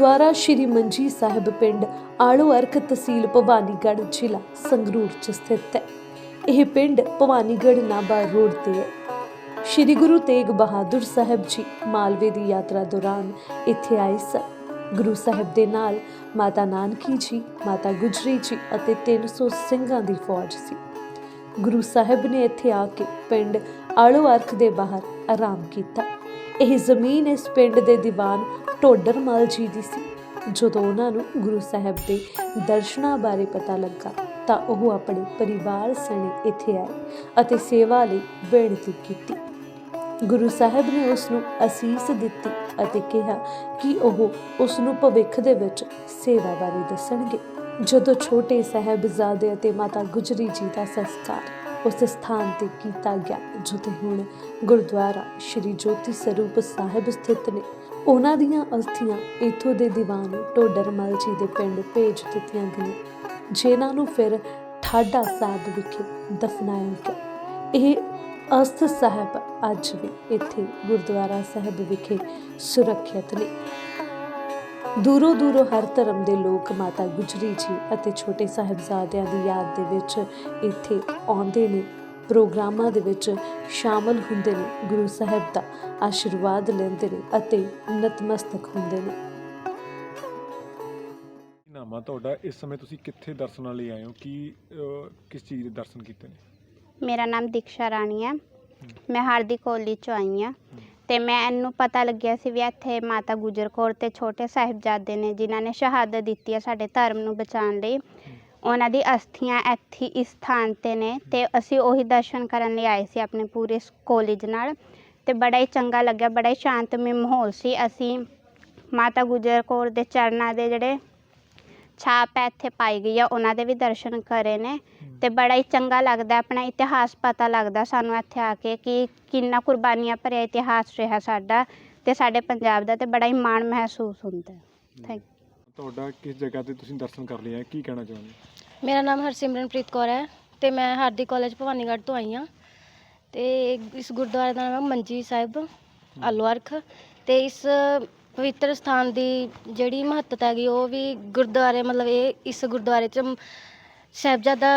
ਗੁਰਦੁਆਰਾ ਸ਼੍ਰੀ ਮੰਜੀ ਸਾਹਿਬ ਪਿੰਡ ਆਲੋ ਅਰਖ ਤਹਿਸੀਲ ਭਵਾਨੀਗੜ੍ਹ ਜ਼ਿਲ੍ਹਾ ਸੰਗਰੂਰ ਚ ਸਥਿਤ ਹੈ। ਇਹ ਪਿੰਡ ਭਵਾਨੀਗੜ੍ਹ ਨਾਭਾ ਰੋਡ ਤੇ ਹੈ। ਸ਼੍ਰੀ ਗੁਰੂ ਤੇਗ ਬਹਾਦਰ ਸਾਹਿਬ ਜੀ ਮਾਲਵੇ ਦੀ ਯਾਤਰਾ ਦੌਰਾਨ ਇੱਥੇ ਆਏ ਸਨ। ਗੁਰੂ ਸਾਹਿਬ ਦੇ ਨਾਲ ਮਾਤਾ ਨਾਨਕੀ ਜੀ, ਮਾਤਾ ਗੁਜਰੀ ਜੀ ਅਤੇ 300 ਸਿੰਘਾਂ ਦੀ ਫੌਜ ਸੀ। ਗੁਰੂ ਸਾਹਿਬ ਨੇ ਇੱਥੇ ਆ ਕੇ ਪਿੰਡ ਆਲੋ ਅਰਖ ਦੇ ਬਾਹਰ ਆਰਾਮ ਕੀਤਾ। ਇਹ ਜ਼ਮੀਨ ਇਸ ਪਿੰਡ ਦੇ ਦੀਵਾਨ ਢੋਡਰਮਲ ਜੀ ਦੀ ਸੀ। ਜਦੋਂ ਉਹਨਾਂ ਨੂੰ ਗੁਰੂ ਸਾਹਿਬ ਦੇ ਦਰਸ਼ਨਾਂ ਬਾਰੇ ਪਤਾ ਲੱਗਾ, ਤਾਂ ਉਹ ਆਪਣੇ ਪਰਿਵਾਰ ਸਣੇ ਇੱਥੇ ਆਏ ਅਤੇ ਸੇਵਾ ਲਈ ਬੇਨਤੀ ਕੀਤੀ। ਗੁਰੂ ਸਾਹਿਬ ਨੇ ਉਸ ਨੂੰ ਅਸੀਸ ਦਿੱਤੀ ਅਤੇ ਕਿਹਾ ਕਿ ਉਹ ਉਸ ਨੂੰ ਭਵਿੱਖ ਦੇ ਵਿੱਚ ਸੇਵਾ ਬਾਰੇ ਦੱਸਣਗੇ। ਜਦੋਂ ਛੋਟੇ ਸਾਹਿਬਜ਼ਾਦੇ ਅਤੇ ਮਾਤਾ ਗੁਜਰੀ ਜੀ ਦਾ ਸੰਸਕਾਰ ਉਸ ਸਥਾਨ ਤੇ ਕੀਤਾ ਗਿਆ, ਜਿੱਥੇ ਹੁਣ ਗੁਰਦੁਆਰਾ ਸ਼੍ਰੀ ਜੋਤੀ ਸਰੂਪ ਸਾਹਿਬ ਸਥਿਤ ਨੇ। ਉਹਨਾਂ ਦੀਆਂ ਅਸਥੀਆਂ ਇਥੋਂ ਦੇ ਦੀਵਾਨ ਟੋਡਰਮਲ ਜੀ ਦੇ ਪਿੰਡ ਭੇਜ ਦਿੱਤੀਆਂ ਗਈਆਂ, ਜਿਨ੍ਹਾਂ ਨੂੰ ਫਿਰ ਠਾਡਾ ਸਾਹਿਬ ਵਿਖੇ ਦਫਨਾਇਆ ਗਿਆ। ਇਹ ਅਸਥ ਸਾਹਿਬ ਅੱਜ ਵੀ ਇੱਥੇ ਗੁਰਦੁਆਰਾ ਸਾਹਿਬ ਵਿਖੇ ਸੁਰੱਖਿਅਤ ਨੇ। ਦੂਰੋਂ ਦੂਰੋਂ ਹਰ ਧਰਮ ਦੇ ਲੋਕ ਮਾਤਾ ਗੁਜਰੀ ਜੀ ਅਤੇ ਛੋਟੇ ਸਾਹਿਬਜ਼ਾਦਿਆਂ ਦੀ ਯਾਦ ਦੇ ਵਿੱਚ ਇੱਥੇ ਆਉਂਦੇ ਨੇ। ਪ੍ਰੋਗਰਾਮਾਂ ਦੇ ਵਿੱਚ ਸ਼ਾਮਲ ਹੁੰਦੇ ਨੇ ਗੁਰੂ ਸਾਹਿਬ ਦਾ ਆਸ਼ੀਰਵਾਦ ਲੈਂਦੇ ਨੇ ਅਤੇ ਨਤਮਸਤਕ ਹੁੰਦੇ ਨੇ। ਨਾਮ ਤੁਹਾਡਾ? ਇਸ ਸਮੇਂ ਤੁਸੀਂ ਕਿੱਥੇ ਦਰਸ਼ਨਾਂ ਲਈ ਆਏ ਹੋ? ਕੀ ਅਹ, ਕਿਸ ਚੀਜ਼ ਦੇ ਦਰਸ਼ਨ ਕੀਤੇ ਨੇ? ਮੇਰਾ ਨਾਮ ਦੀਕਸ਼ਾ ਰਾਣੀ ਹੈ। ਮੈਂ ਹਰਦੀ ਕੋਲੀ ਚੋਂ ਆਈ ਹਾਂ। ਤੇ ਮੈਂ ਇਹਨੂੰ ਪਤਾ ਲੱਗਿਆ ਸੀ ਵੀ ਇੱਥੇ ਮਾਤਾ ਗੁਜਰ ਕੌਰ ਤੇ ਛੋਟੇ ਸਾਹਿਬਜ਼ਾਦੇ ਨੇ ਜਿਨ੍ਹਾਂ ਨੇ ਸ਼ਹਾਦਤ ਦਿੱਤੀ ਹੈ ਸਾਡੇ ਧਰਮ ਨੂੰ ਬਚਾਉਣ ਲਈ। ਉਹਨਾਂ ਦੀ ਅਸਥੀਆਂ ਇੱਥੇ ਇਸ ਸਥਾਨ ਤੇ ਨੇ ਤੇ ਅਸੀਂ ਉਹੀ ਦਰਸ਼ਨ ਕਰਨ ਲਈ ਆਏ ਸੀ ਆਪਣੇ ਪੂਰੇ ਕਾਲਜ ਨਾਲ। ਤੇ ਬੜਾ ਹੀ ਚੰਗਾ ਲੱਗਿਆ, ਬੜਾ ਹੀ ਸ਼ਾਂਤਮਈ ਮਾਹੌਲ ਸੀ। ਅਸੀਂ ਮਾਤਾ ਗੁਜਰ ਕੌਰ ਦੇ ਚਰਨਾਂ ਦੇ ਜਿਹੜੇ ਛਾਪ ਹੈ ਇੱਥੇ ਪਾਈ ਗਈ ਆ ਉਹਨਾਂ ਦੇ ਵੀ ਦਰਸ਼ਨ ਕਰੇ ਨੇ। ਤੇ ਬੜਾ ਹੀ ਚੰਗਾ ਲੱਗਦਾ ਆਪਣਾ ਇਤਿਹਾਸ ਪਤਾ ਲੱਗਦਾ ਸਾਨੂੰ ਇੱਥੇ ਆ ਕੇ ਕਿ ਕਿੰਨਾ ਕੁਰਬਾਨੀਆਂ ਭਰਿਆ ਇਤਿਹਾਸ ਰਿਹਾ ਸਾਡਾ ਤੇ ਸਾਡੇ ਪੰਜਾਬ ਦਾ ਤੇ ਬੜਾ ਹੀ ਮਾਣ ਮਹਿਸੂਸ ਹੁੰਦਾ। ਥੈਂਕ ਤੁਹਾਡਾ ਕਿਸ ਜਗ੍ਹਾ ਤੇ ਤੁਸੀਂ ਦਰਸ਼ਨ ਕਰ ਲਏ ਆ ਕੀ ਕਹਿਣਾ ਚਾਹੁੰਦੇ ਮੇਰਾ ਨਾਮ ਹਰਸਿਮਰਨਪ੍ਰੀਤ ਕੌਰ ਹੈ ਤੇ ਮੈਂ ਹਾਰਦੀ ਕਾਲਜ ਭਵਾਨੀਗੜ੍ਹ ਤੋਂ ਆਈ ਹਾਂ। ਤੇ ਇਸ ਗੁਰਦੁਆਰੇ ਦਾ ਨਾਮ ਹੈ ਮੰਜੀ ਸਾਹਿਬ ਅਲਵਰਖ ਤੇ ਇਸ ਪਵਿੱਤਰ ਸਥਾਨ ਦੀ ਜਿਹੜੀ ਮਹੱਤਤਾ ਹੈਗੀ ਉਹ ਵੀ ਗੁਰਦੁਆਰੇ ਮਤਲਬ ਇਹ ਇਸ ਗੁਰਦੁਆਰੇ 'ਚ ਸਾਹਿਬਜ਼ਾਦਾ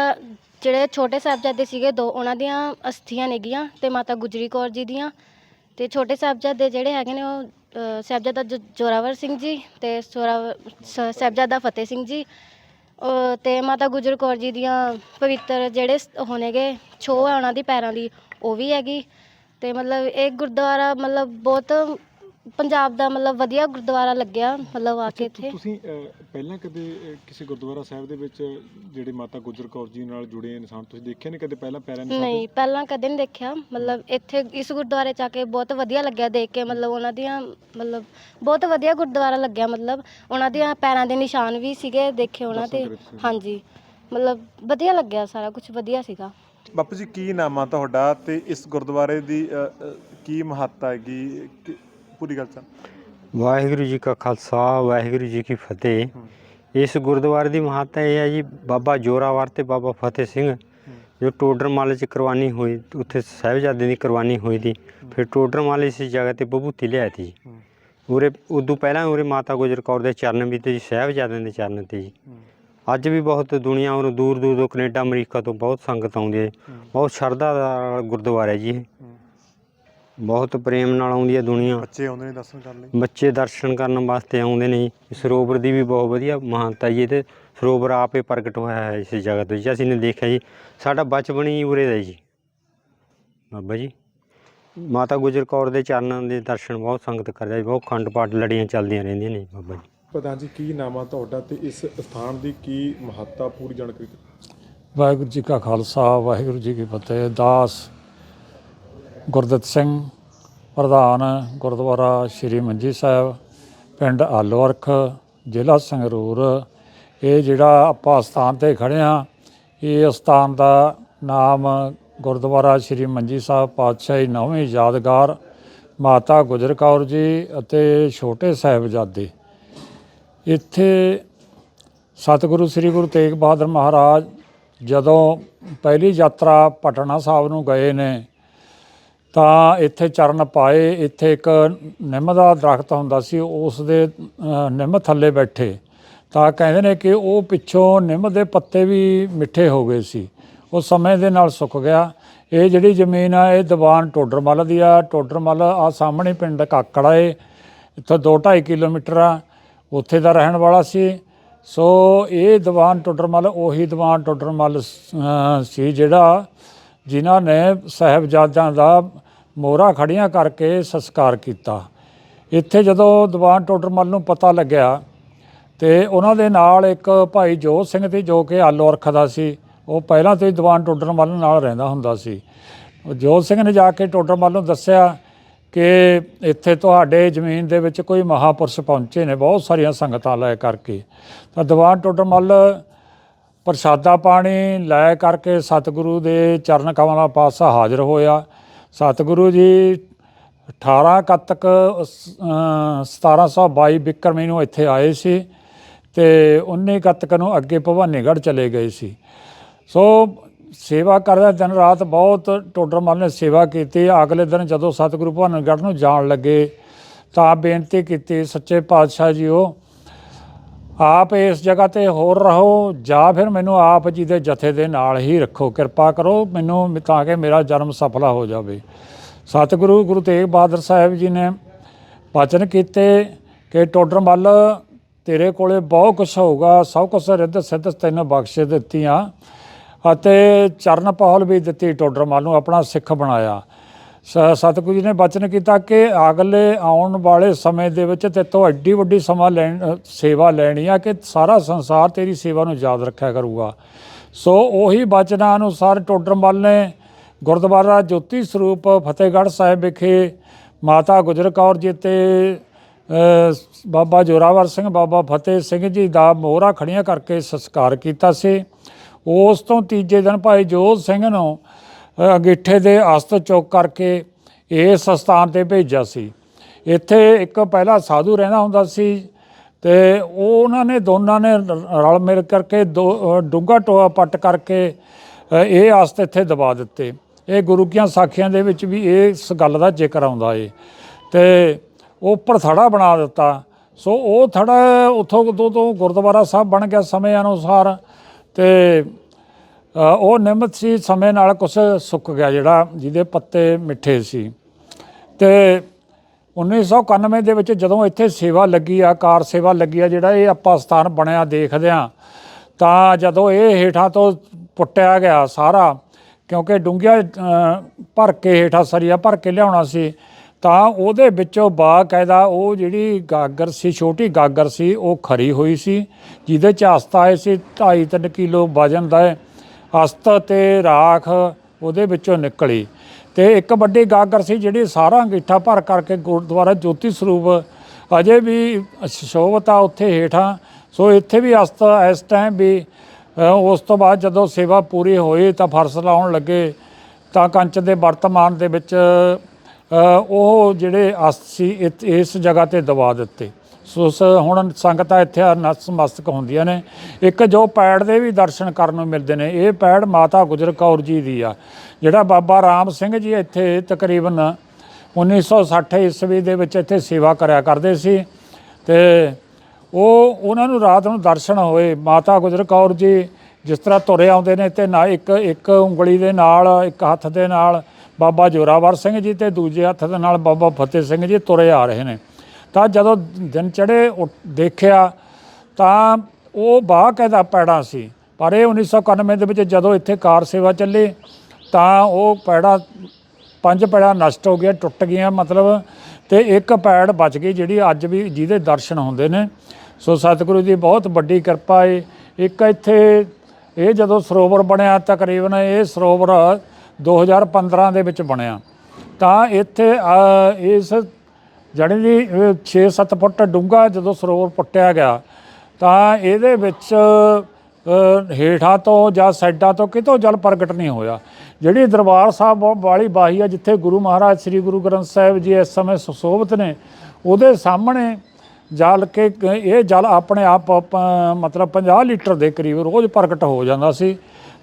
ਜਿਹੜੇ ਛੋਟੇ ਸਾਹਿਬਜ਼ਾਦੇ ਸੀਗੇ ਦੋ ਉਹਨਾਂ ਦੀਆਂ ਅਸਥੀਆਂ ਨੇਗੀਆਂ ਅਤੇ ਮਾਤਾ ਗੁਜਰੀ ਕੌਰ ਜੀ ਦੀਆਂ ਅਤੇ ਛੋਟੇ ਸਾਹਿਬਜ਼ਾਦੇ ਜਿਹੜੇ ਹੈਗੇ ਨੇ ਉਹ ਅ, ਸਾਹਿਬਜ਼ਾਦਾ ਜੋ- ਜੋਰਾਵਰ ਸਿੰਘ ਜੀ ਅਤੇ ਸੋਰਾਵਰ ਸ ਸਾਹਿਬਜ਼ਾਦਾ ਫਤਿਹ ਸਿੰਘ ਜੀ ਅ, ਤੇ ਮਾਤਾ ਗੁਜਰ ਕੌਰ ਜੀ ਦੀਆਂ ਪਵਿੱਤਰ ਜਿਹੜੇ ਸ- ਉਹ ਨੇਗੇ ਛੋਹ ਹੈ ਉਹਨਾਂ ਦੀ ਪੈਰਾਂ ਦੀ ਉਹ ਵੀ ਹੈਗੀ ਤੇ ਮਤਲਬ ਇਹ ਗੁਰਦੁਆਰਾ ਮਤਲਬ ਬਹੁਤ ਪੰਜਾਬ ਦਾ ਮਤਲਬ ਵਧੀਆ ਗੁਰਦੁਆਰਾ ਲੱਗਿਆ ਮਤਲਬ ਆ ਕੇ ਇੱਥੇ। ਤੁਸੀਂ ਅਹ, ਪਹਿਲਾਂ ਕਦੇ ਅਹ, ਕਿਸੇ ਗੁਰਦੁਆਰਾ ਸਾਹਿਬ ਦੇ ਵਿੱਚ ਜਿਹੜੇ ਮਾਤਾ ਗੁਜਰ ਕੌਰ ਜੀ ਨਾਲ ਜੁੜੇ ਇਨਸਾਨ ਤੁਸੀਂ ਦੇਖੇ ਨੇ ਕਦੇ ਪਹਿਲਾਂ ਪੈਰਾਂ ਦੇ ਨਹੀਂ ਪਹਿਲਾਂ ਕਦੇ ਨਹੀਂ ਦੇਖਿਆ। ਮਤਲਬ ਇੱਥੇ ਇਸ ਗੁਰਦੁਆਰੇ ਚ ਆ ਕੇ ਬਹੁਤ ਵਧੀਆ ਲੱਗਿਆ ਦੇਖ ਕੇ ਮਤਲਬ ਉਹਨਾਂ ਦੀਆਂ ਮਤਲਬ ਬਹੁਤ ਵਧੀਆ ਗੁਰਦੁਆਰਾ ਲੱਗਿਆ ਮਤਲਬ ਉਹਨਾਂ ਦੀਆਂ ਪੈਰਾਂ ਦੇ ਨਿਸ਼ਾਨ ਵੀ ਸੀਗੇ ਦੇਖੇ ਉਹਨਾਂ ਤੇ ਦਰਸ਼ਨ ਕਰੇ ਤੁਸੀਂ। ਹਾਂਜੀ ਮਤਲਬ ਵਧੀਆ ਲੱਗਿਆ ਸਾਰਾ ਕੁਝ ਵਧੀਆ ਸੀਗਾ। ਬਾਪੂ ਜੀ ਕੀ ਨਾਮ ਆ ਤੁਹਾਡਾ ਤੇ ਇਸ ਗੁਰਦੁਆਰੇ ਦੀ ਅ, ਅ, ਕੀ ਮਹੱਤਤਾ ਹੈਗੀ? ਕਿ- ਪੂਰੀ ਗੱਲ ਚ ਵਾਹਿਗੁਰੂ ਜੀ ਕਾ ਖਾਲਸਾ, ਵਾਹਿਗੁਰੂ ਜੀ ਕੀ ਫਤਿਹ। ਇਸ ਗੁਰਦੁਆਰੇ ਦੀ ਮਹੱਤਤਾ ਇਹ ਹੈ ਜੀ, ਬਾਬਾ ਜੋਰਾਵਰ ਤੇ ਬਾਬਾ ਫਤਿਹ ਸਿੰਘ ਜੋ ਟੋਡਰਮਲ ਚ ਕੁਰਬਾਨੀ ਹੋਈ, ਉੱਥੇ ਸਾਹਿਬਜ਼ਾਦੇ ਦੀ ਕੁਰਬਾਨੀ ਹੋਈ ਸੀ ਫਿਰ ਟੋਡਰਮਲ ਇਸ ਜਗ੍ਹਾ ਤੇ ਬਭੂਤੀ ਲਿਆਈ ਤੀ ਉਰੇ, ਉਦੋਂ ਪਹਿਲਾਂ ਉਰੇ ਮਾਤਾ ਗੁਜਰ ਕੌਰ ਦੇ ਚਰਨ ਵੀ ਤੇ ਜੀ, ਸਾਹਿਬਜ਼ਾਦਿਆਂ ਦੇ ਚਰਨ ਤੇ ਜੀ। ਅੱਜ ਵੀ ਬਹੁਤ ਦੁਨੀਆ ਉਰੋਂ ਦੂਰ ਦੂਰ ਤੋਂ ਕੈਨੇਡਾ, ਅਮਰੀਕਾ ਤੋਂ ਬਹੁਤ ਸੰਗਤ ਆਉਂਦੀ ਹੈ। ਬਹੁਤ ਸ਼ਰਧਾ ਦਾ ਗੁਰਦੁਆਰਾ ਹੈ ਜੀ ਇਹ। ਬਹੁਤ ਪ੍ਰੇਮ ਨਾਲ ਆਉਂਦੀ ਹੈ ਦੁਨੀਆ। ਬੱਚੇ ਆਉਂਦੇ ਨੇ ਦਰਸ਼ਨ ਕਰਨ ਲਈ। ਬੱਚੇ ਦਰਸ਼ਨ ਕਰਨ ਵਾਸਤੇ ਆਉਂਦੇ ਨੇ ਜੀ। ਸਰੋਵਰ ਦੀ ਵੀ ਬਹੁਤ ਵਧੀਆ ਮਹਾਨਤਾ ਜੀ ਤੇ ਸਰੋਵਰ ਆਪੇ ਪ੍ਰਗਟ ਹੋਇਆ ਹੈ ਇਸ ਜਗ੍ਹਾ ਤੋਂ ਜੀ ਅਸੀਂ ਨੇ ਦੇਖਿਆ ਜੀ ਸਾਡਾ ਬਚਪਨ ਹੀ ਉਰੇ ਦਾ ਜੀ। ਬਾਬਾ ਜੀ ਮਾਤਾ ਗੁਜਰ ਕੌਰ ਦੇ ਚਰਨਾਂ ਦੇ ਦਰਸ਼ਨ ਬਹੁਤ ਸੰਗਤ ਕਰਦਾ ਜੀ ਬਹੁਤ ਖੰਡ ਪਾਠ ਲੜੀਆਂ ਚੱਲਦੀਆਂ ਰਹਿੰਦੀਆਂ ਨੇ ਜੀ ਬਾਬਾ ਜੀ। ਪ੍ਰਧਾਨ ਜੀ ਕੀ ਨਾਮ ਆ ਤੁਹਾਡਾ ਤੇ ਇਸ ਸਥਾਨ ਦੀ ਕੀ ਮਹੱਤਤਾ ਪੂਰੀ ਜਾਣਕਾਰੀ ਦਿਓ। ਵਾਹਿਗੁਰੂ ਜੀ ਕਾ ਖਾਲਸਾ ਵਾਹਿਗੁਰੂ ਜੀ ਕੀ ਫਤਿਹ। ਦਾਸ ਗੁਰਦਿੱਤ ਸਿੰਘ, ਪ੍ਰਧਾਨ ਗੁਰਦੁਆਰਾ ਸ਼੍ਰੀ ਮੰਜੀ ਸਾਹਿਬ, ਪਿੰਡ ਆਲੋਰਖ ਜ਼ਿਲ੍ਹਾ ਸੰਗਰੂਰ। ਇਹ ਜਿਹੜਾ ਆਪਾਂ ਸਥਾਨ ਤੇ ਖੜੇ ਆ ਇਹ ਸਥਾਨ ਦਾ ਨਾਮ ਗੁਰਦੁਆਰਾ ਸ਼੍ਰੀ ਮੰਜੀ ਸਾਹਿਬ ਪਾਤਸ਼ਾਹੀ ਨੌਵੀਂ ਯਾਦਗਾਰ ਮਾਤਾ ਗੁਜਰ ਕੌਰ ਜੀ ਅਤੇ ਛੋਟੇ ਸਾਹਿਬਜ਼ਾਦੇ। ਇੱਥੇ ਸਤਿਗੁਰੂ ਸ੍ਰੀ ਗੁਰੂ ਤੇਗ ਬਹਾਦਰ ਮਹਾਰਾਜ ਜਦੋਂ ਪਹਿਲੀ ਯਾਤਰਾ ਪਟਨਾ ਸਾਹਿਬ ਨੂੰ ਗਏ ਨੇ ਤਾਂ ਇੱਥੇ ਚਰਨ ਪਾਏ, ਇੱਥੇ ਇੱਕ ਨਿੰਮ ਦਾ ਦਰਖਤ ਹੁੰਦਾ ਸੀ, ਉਸ ਦੇ ਨਿੰਮ ਥੱਲੇ ਬੈਠੇ। ਤਾਂ ਕਹਿੰਦੇ ਨੇ ਕਿ ਉਹ ਪਿੱਛੋਂ ਨਿੰਮ ਦੇ ਪੱਤੇ ਵੀ ਮਿੱਠੇ ਹੋ ਗਏ ਸੀ। ਉਹ ਸਮੇਂ ਦੇ ਨਾਲ ਸੁੱਕ ਗਿਆ। ਇਹ ਜਿਹੜੀ ਜ਼ਮੀਨ ਆ, ਇਹ ਦੀਵਾਨ ਟੋਡਰਮਲ ਦੀ ਆ। ਟੋਡਰਮਲ ਆ ਸਾਹਮਣੇ ਪਿੰਡ ਕਾਕੜਾ ਏ। ਇੱਥੋਂ 2.5 ਕਿਲੋਮੀਟਰ ਆ। ਉੱਥੇ ਦਾ ਰਹਿਣ ਵਾਲਾ ਸੀ। ਸੋ ਇਹ ਦੀਵਾਨ ਟੋਡਰਮਲ ਉਹੀ ਦੀਵਾਨ ਟੋਡਰਮੱਲ ਸੀ ਜਿਹੜਾ ਜਿਨ੍ਹਾਂ ਨੇ ਸਾਹਿਬਜ਼ਾਦਿਆਂ ਦਾ ਮੋਹਰਾ ਖੜੀਆਂ ਕਰਕੇ ਸੰਸਕਾਰ ਕੀਤਾ। ਇੱਥੇ ਜਦੋਂ ਦੀਵਾਨ ਟੋਡਰਮਲ ਨੂੰ ਪਤਾ ਲੱਗਿਆ ਤੇ ਉਹਨਾਂ ਦੇ ਨਾਲ ਇੱਕ ਭਾਈ ਜੋਤ ਸਿੰਘ ਸੀ ਜੋ ਕਿ ਆਲੋ ਅਰਖ ਦਾ ਸੀ, ਉਹ ਪਹਿਲਾਂ ਤੋਂ ਹੀ ਦੀਵਾਨ ਟੋਡਰਮੱਲ ਨਾਲ ਰਹਿੰਦਾ ਹੁੰਦਾ ਸੀ। ਜੋਤ ਸਿੰਘ ਨੇ ਜਾ ਕੇ ਟੋਡਰਮਲ ਨੂੰ ਦੱਸਿਆ ਕਿ ਇੱਥੇ ਤੁਹਾਡੇ ਜ਼ਮੀਨ ਦੇ ਵਿੱਚ ਕੋਈ ਮਹਾਪੁਰਸ਼ ਪਹੁੰਚੇ ਨੇ, ਬਹੁਤ ਸਾਰੀਆਂ ਸੰਗਤਾਂ ਲੈ ਕਰਕੇ। ਤਾਂ ਦੀਵਾਨ ਟੋਡਰਮੱਲ ਪ੍ਰਸ਼ਾਦਾ ਪਾਣੀ ਲੈ ਕਰਕੇ ਸਤਿਗੁਰੂ ਦੇ ਚਰਨ ਕਮਲਾਂ ਪਾਸ ਹਾਜ਼ਰ ਹੋਇਆ। ਸਤਿਗੁਰੂ ਜੀ 18 ਕੱਤਕ 1722 ਬਿਕਰਮੀ ਨੂੰ ਇੱਥੇ ਆਏ ਸੀ ਤੇ 19 ਕੱਤਕ ਨੂੰ ਅੱਗੇ ਭਵਾਨੀਗੜ੍ਹ ਚਲੇ ਗਏ ਸੀ। ਸੋ ਸੇਵਾ ਕਰਦਾ ਦਿਨ ਰਾਤ ਬਹੁਤ ਟੋਡਰਮੱਲ ਨੇ ਸੇਵਾ ਕੀਤੀ। ਅਗਲੇ ਦਿਨ ਜਦੋਂ ਸਤਿਗੁਰੂ ਭਵਾਨੀਗੜ੍ਹ ਨੂੰ ਜਾਣ ਲੱਗੇ ਤਾਂ ਬੇਨਤੀ ਕੀਤੀ, ਸੱਚੇ ਪਾਤਸ਼ਾਹ ਜੀਓ ਆਪ ਇਸ ਜਗ੍ਹਾ ਤੇ ਹੋਰ ਰਹੋ, ਜਾਂ ਫਿਰ ਮੈਨੂੰ ਆਪ ਜੀ ਦੇ ਜਥੇ ਦੇ ਨਾਲ ਹੀ ਰੱਖੋ। ਕਿਰਪਾ ਕਰੋ ਮੈਨੂੰ ਤਾਂ ਕਿ ਮੇਰਾ ਜਨਮ ਸਫਲਾ ਹੋ ਜਾਵੇ। ਸਤਿਗੁਰੂ ਗੁਰੂ ਤੇਗ ਬਹਾਦਰ ਸਾਹਿਬ ਜੀ ਨੇ ਵਚਨ ਕੀਤੇ ਕਿ ਟੋਡਰਮੱਲ ਤੇਰੇ ਕੋਲੇ ਬਹੁਤ ਕੁਛ ਹੋਊਗਾ, ਸਭ ਕੁਛ ਰਿੱਧ ਸਿੱਧ ਤੈਨੂੰ ਬਖਸ਼ ਦਿੱਤੀਆਂ ਅਤੇ ਚਰਨ ਪਹਲ ਵੀ ਦਿੱਤੀ ਟੋਡਰਮੱਲ ਨੂੰ ਆਪਣਾ ਸਿੱਖ ਬਣਾਇਆ। ਸਤਿਗੁਰੂ ਜੀ ਨੇ ਬਚਨ ਕੀਤਾ ਕਿ ਅਗਲੇ ਆਉਣ ਵਾਲੇ ਸਮੇਂ ਦੇ ਵਿੱਚ ਤੇ ਤੋਂ ਐਡੀ ਵੱਡੀ ਸਮਾਂ ਲੈਣ ਸੇਵਾ ਲੈਣੀ ਆ ਕਿ ਸਾਰਾ ਸੰਸਾਰ ਤੇਰੀ ਸੇਵਾ ਨੂੰ ਯਾਦ ਰੱਖਿਆ ਕਰੂਗਾ। ਸੋ ਉਹੀ ਬਚਨਾਂ ਅਨੁਸਾਰ ਟੋਡਰਮਲ ਨੇ ਗੁਰਦੁਆਰਾ ਜੋਤੀ ਸਰੂਪ ਫਤਿਹਗੜ੍ਹ ਸਾਹਿਬ ਵਿਖੇ ਮਾਤਾ ਗੁਜਰ ਕੌਰ ਜੀ ਤੇ ਬਾਬਾ ਜੋਰਾਵਰ ਸਿੰਘ, ਬਾਬਾ ਫਤਿਹ ਸਿੰਘ ਜੀ ਦਾ ਮੋਹਰਾ ਖੜੀਆਂ ਕਰਕੇ ਸੰਸਕਾਰ ਕੀਤਾ ਸੀ। ਉਸ ਤੋਂ ਤੀਜੇ ਦਿਨ ਭਾਈ ਜੋਤ ਸਿੰਘ ਨੂੰ ਅੰਗੀਠੇ ਦੇ ਅਸਤ ਚੁੱਕ ਕਰਕੇ ਇਸ ਸਥਾਨ ਤੇ ਭੇਜਿਆ ਸੀ। ਇੱਥੇ ਇੱਕ ਪਹਿਲਾ ਸਾਧੂ ਰਹਿੰਦਾ ਹੁੰਦਾ ਸੀ ਤੇ ਉਹ ਉਹਨਾਂ ਨੇ ਦੋਨਾਂ ਨੇ ਰ- ਰਲ ਮਿਲ ਕਰਕੇ ਦੋ ਡੂੰਘਾ ਟੋਆ ਪੱਟ ਕਰਕੇ ਇਹ ਅਸਤ ਇੱਥੇ ਦਬਾ ਦਿੱਤੇ। ਇਹ ਗੁਰੂ ਕੀਆਂ ਸਾਖੀਆਂ ਦੇ ਵਿੱਚ ਵੀ ਇਸ ਗੱਲ ਦਾ ਜ਼ਿਕਰ ਆਉਂਦਾ ਏ। ਤੇ ਉੱਪਰ ਥੜਾ ਬਣਾ ਦਿੱਤਾ। ਸੋ ਉਹ ਥੜਾ ਉੱਥੋਂ ਤੋਂ ਤੋਂ ਗੁਰਦੁਆਰਾ ਸਾਹਿਬ ਬਣ ਗਿਆ ਸਮੇਂ ਅਨੁਸਾਰ ਤੇ ਉਹ ਨਿਮਤ ਸੀ, ਸਮੇਂ ਨਾਲ ਕੁਛ ਸੁੱਕ ਗਿਆ ਜਿਹੜਾ ਜਿਹਦੇ ਪੱਤੇ ਮਿੱਠੇ ਸੀ ਤੇ 1991 ਦੇ ਵਿੱਚ ਜਦੋਂ ਇੱਥੇ ਸੇਵਾ ਲੱਗੀ ਆ, ਕਾਰ ਸੇਵਾ ਲੱਗੀ ਆ, ਜਿਹੜਾ ਇਹ ਆਪਾਂ ਸਥਾਨ ਬਣਿਆ ਦੇਖਦੇ ਆ ਤਾਂ ਜਦੋਂ ਇਹ ਹੇਠਾਂ ਤੋਂ ਪੁੱਟਿਆ ਗਿਆ ਸਾਰਾ, ਕਿਉਂਕਿ ਡੂੰਘਿਆ ਭਰ ਕੇ ਹੇਠਾਂ ਸਰੀਆ ਭਰ ਕੇ ਲਿਆਉਣਾ ਸੀ, ਤਾਂ ਉਹਦੇ ਵਿੱਚੋਂ ਬਾਕਾਇਦਾ ਉਹ ਜਿਹੜੀ ਗਾਗਰ ਸੀ, ਛੋਟੀ ਗਾਗਰ ਸੀ, ਉਹ ਖਰੀ ਹੋਈ ਸੀ, ਜਿਹਦੇ ਚ ਅਸਤ ਆਏ ਸੀ 2.5 ਕਿਲੋ ਵਜਨ ਦਾ ਹੈ। ਅਸਤ ਤੇ ਰਾਖ ਉਹਦੇ ਵਿੱਚੋਂ ਨਿਕਲੀ ਤੇ ਇੱਕ ਵੱਡੀ ਗਾਗਰ ਸੀ ਜਿਹੜੀ ਸਾਰਾ ਅੰਗੀਠਾ ਭਰ ਕਰਕੇ ਗੁਰਦੁਆਰਾ ਜੋਤੀ ਸਰੂਪ ਅਜੇ ਵੀ ਸ਼ੋਭਤ ਆ ਉੱਥੇ ਹੇਠਾਂ। ਸੋ ਇੱਥੇ ਵੀ ਅਸਤ ਇਸ ਟਾਈਮ ਵੀ ਉਸ ਤੋਂ ਬਾਅਦ ਜਦੋਂ ਸੇਵਾ ਪੂਰੀ ਹੋਈ ਤਾਂ ਫਰਸ਼ ਲਾਉਣ ਲੱਗੇ ਤਾਂ ਕੰਚ ਦੇ ਵਰਤਮਾਨ ਦੇ ਵਿੱਚ ਉਹ ਜਿਹੜੇ ਅਸਤ ਸੀ ਇਤ- ਇਸ ਜਗ੍ਹਾ ਤੇ ਦਬਾ ਦਿੱਤੇ। ਸੋ, ਸ ਹੁਣ ਸੰਗਤਾਂ ਇੱਥੇ ਨਤਮਸਤਕ ਹੁੰਦੀਆਂ ਨੇ। ਇੱਕ ਜੋ ਪੈੜ ਦੇ ਵੀ ਦਰਸ਼ਨ ਕਰਨ ਨੂੰ ਮਿਲਦੇ ਨੇ, ਇਹ ਪੈੜ ਮਾਤਾ ਗੁਜਰ ਕੌਰ ਜੀ ਦੀ ਆ। ਜਿਹੜਾ ਬਾਬਾ ਰਾਮ ਸਿੰਘ ਜੀ ਇੱਥੇ ਤਕਰੀਬਨ 1960 ਈਸਵੀ ਦੇ ਵਿੱਚ ਇੱਥੇ ਸੇਵਾ ਕਰਿਆ ਕਰਦੇ ਸੀ ਤੇ ਉਹ, ਉਹਨਾਂ ਨੂੰ ਰਾਤ ਨੂੰ ਦਰਸ਼ਨ ਹੋਏ। ਮਾਤਾ ਗੁਜਰ ਕੌਰ ਜੀ ਜਿਸ ਤਰ੍ਹਾਂ ਤੁਰੇ ਆਉਂਦੇ ਨੇ ਤੇ ਨਾ ਇੱਕ ਇੱਕ ਉਂਗਲੀ ਦੇ ਨਾਲ, ਇੱਕ ਹੱਥ ਦੇ ਨਾਲ ਬਾਬਾ ਜੋਰਾਵਰ ਸਿੰਘ ਜੀ ਤੇ ਦੂਜੇ ਹੱਥ ਦੇ ਨਾਲ ਬਾਬਾ ਫਤਿਹ ਸਿੰਘ ਜੀ ਤੁਰੇ ਆ ਰਹੇ ਨੇ। ਤਾਂ ਜਦੋਂ ਦਿਨ ਚੜੇ ਦੇਖਿਆ ਤਾਂ ਉਹ ਬਾਕਾਇਦਾ ਪੈੜਾ ਸੀ। ਪਰ ਇਹ 1991 ਦੇ ਵਿੱਚ ਜਦੋਂ ਇੱਥੇ ਕਾਰ ਸੇਵਾ ਚੱਲੀ ਤਾਂ ਉਹ ਪੈੜਾ, ਪੰਜ ਪੈੜਾ ਨਸ਼ਟ ਹੋ ਗਿਆ, ਟੁੱਟ ਗਈਆਂ ਮਤਲਬ ਤੇ ਇੱਕ ਪੈੜ ਬਚ ਗਈ ਜਿਹੜੀ ਅੱਜ ਵੀ ਜਿਹਦੇ ਦਰਸ਼ਨ ਹੁੰਦੇ ਨੇ। ਸੋ ਸਤਿਗੁਰੂ ਦੀ ਬਹੁਤ ਵੱਡੀ ਕਿਰਪਾ ਏ। ਇੱਕ ਇੱਥੇ ਇਹ ਜਦੋਂ ਸਰੋਵਰ ਬਣਿਆ ਤਕਰੀਬਨ ਇਹ ਸਰੋਵਰ 2015 ਦੇ ਵਿੱਚ ਬਣਿਆ। ਤਾਂ ਇੱਥੇ ਇਸ ਜਾਣੀ ਦੀ 6-7 ਫੁੱਟ ਡੂੰਘਾ ਜਦੋਂ ਸਰੋਵਰ ਪੁੱਟਿਆ ਗਿਆ, ਤਾਂ ਇਹਦੇ ਵਿੱਚ ਹੇਠਾਂ ਤੋਂ ਜਾਂ ਸਾਈਡਾਂ ਤੋਂ ਕਿਤੋਂ ਜਲ ਪ੍ਰਗਟ ਨਹੀਂ ਹੋਇਆ। ਜਿਹੜੀ ਦਰਬਾਰ ਸਾਹਿਬ ਵਾਲੀ ਬਾਹੀ ਆ, ਜਿੱਥੇ ਗੁਰੂ ਮਹਾਰਾਜ, ਸ੍ਰੀ ਗੁਰੂ ਗ੍ਰੰਥ ਸਾਹਿਬ ਜੀ ਇਸ ਸਮੇਂ ਸੁਸ਼ੋਭਿਤ ਨੇ, ਉਹਦੇ ਸਾਹਮਣੇ ਜਲ ਕੇ, ਇਹ ਜਲ ਆਪਣੇ ਆਪ ਮਤਲਬ 50 ਲੀਟਰ ਦੇ ਕਰੀਬ ਰੋਜ਼ ਪ੍ਰਗਟ ਹੋ ਜਾਂਦਾ ਸੀ।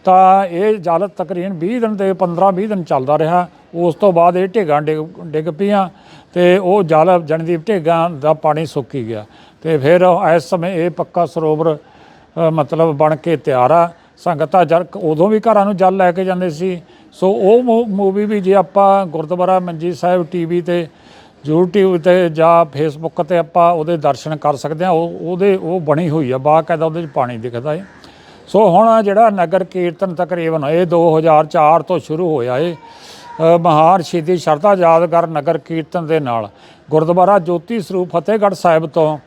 ਤਾਂ ਇਹ ਜਲ ਤਕਰੀਬਨ 20 ਦਿਨ ਤੇ 15 20 ਦਿਨ ਚੱਲਦਾ ਰਿਹਾ। ਉਸ ਤੋਂ ਬਾਅਦ ਇਹ ਢੇਗਾਂ ਡਿੱਗ ਡਿੱਗ ਪਈਆਂ ਤੇ ਉਹ ਜਲ ਜਣਦੀਪ ਢੇਗਾਂ ਦਾ ਪਾਣੀ ਸੁੱਕੀ ਗਿਆ। ਤੇ ਫਿਰ ਇਸ ਸਮੇਂ ਇਹ ਪੱਕਾ ਸਰੋਵਰ ਅ, ਮਤਲਬ ਬਣ ਕੇ ਤਿਆਰ ਆ। ਸੰਗਤਾਂ ਜਲ ਉਦੋਂ ਵੀ ਘਰਾਂ ਨੂੰ ਜਲ ਲੈ ਕੇ ਜਾਂਦੇ ਸੀ। ਸੋ ਉਹ ਮੂਵੀ ਵੀ ਜੇ ਆਪਾਂ ਗੁਰਦੁਆਰਾ ਮੰਜੀ ਸਾਹਿਬ ਟੀਵੀ ਤੇ YouTube ਤੇ ਜਾਂ ਫੇਸਬੁੱਕ ਤੇ ਆਪਾਂ ਉਹਦੇ ਦਰਸ਼ਨ ਕਰ ਸਕਦੇ ਆ ਉਹ ਉਹਦੇ ਉਹ ਬਣੀ ਹੋਈ ਆ ਬਾਕਾਇਦਾ ਉਹਦੇ 'ਚ ਪਾਣੀ ਦਿਖਦਾ ਏ। ਸੋ ਹੁਣ ਜਿਹੜਾ ਨਗਰ ਕੀਰਤਨ ਤਕਰੀਬਨ ਇਹ 2004 ਤੋਂ ਸ਼ੁਰੂ ਹੋਇਆ ਏ। ਮਹਾਨ ਸ਼ਹੀਦੀ ਸ਼ਰਧਾ ਯਾਦਗਾਰ ਨਗਰ ਕੀਰਤਨ ਦੇ ਨਾਲ। ਗੁਰਦੁਆਰਾ ਜੋਤੀ ਸਰੂਪ ਫਤਿਹਗੜ੍ਹ ਸਾਹਿਬ ਤੋਂ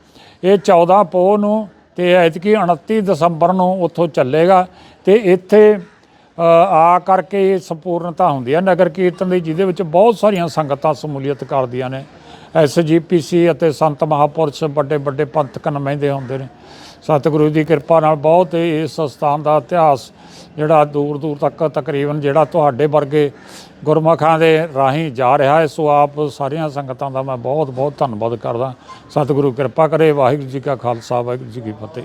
ਇਹ 14 ਪੋਹ ਨੂੰ ਤੇ ਐਤਕੀ 29 ਦਸੰਬਰ ਨੂੰ ਉੱਥੋਂ ਚੱਲੇਗਾ ਤੇ ਇੱਥੇ ਆ ਕਰਕੇ ਸੰਪੂਰਨਤਾ ਹੁੰਦੀ ਹੈ। ਨਗਰ ਕੀਰਤਨ ਦੀ, ਜਿਹਦੇ ਵਿੱਚ ਬਹੁਤ ਸਾਰੀਆਂ ਸੰਗਤਾਂ ਸਮੂਲੀਅਤ ਕਰਦੀਆਂ ਨੇ। ਐਸਜੀਪੀਸੀ ਅਤੇ ਸੰਤ ਮਹਾਪੁਰਸ਼ ਵੱਡੇ ਵੱਡੇ ਪੰਥਕ ਨੁਮਾਇੰਦੇ ਹੁੰਦੇ ਨੇ। ਸਤਿਗੁਰੂ ਦੀ ਕਿਰਪਾ ਨਾਲ ਬਹੁਤ ਇਸ ਸਥਾਨ ਦਾ ਇਤਿਹਾਸ ਜਿਹੜਾ ਦੂਰ ਦੂਰ ਤੱਕ ਤਕਰੀਬਨ ਜਿਹੜਾ ਤੁਹਾਡੇ ਵਰਗੇ ਗੁਰਮੁਖਾਂ ਦੇ ਰਾਹੀਂ ਜਾ ਰਿਹਾ ਹੈ, ਸੋ ਆਪ ਸਾਰੀਆਂ ਸੰਗਤਾਂ ਦਾ ਮੈਂ ਬਹੁਤ ਬਹੁਤ ਧੰਨਵਾਦ ਕਰਦਾ। ਸਤਿਗੁਰੂ ਕਿਰਪਾ ਕਰੇ, ਵਾਹਿਗੁਰੂ ਜੀ ਕਾ ਖਾਲਸਾ, ਵਾਹਿਗੁਰੂ ਜੀ ਕੀ ਫਤਿਹ।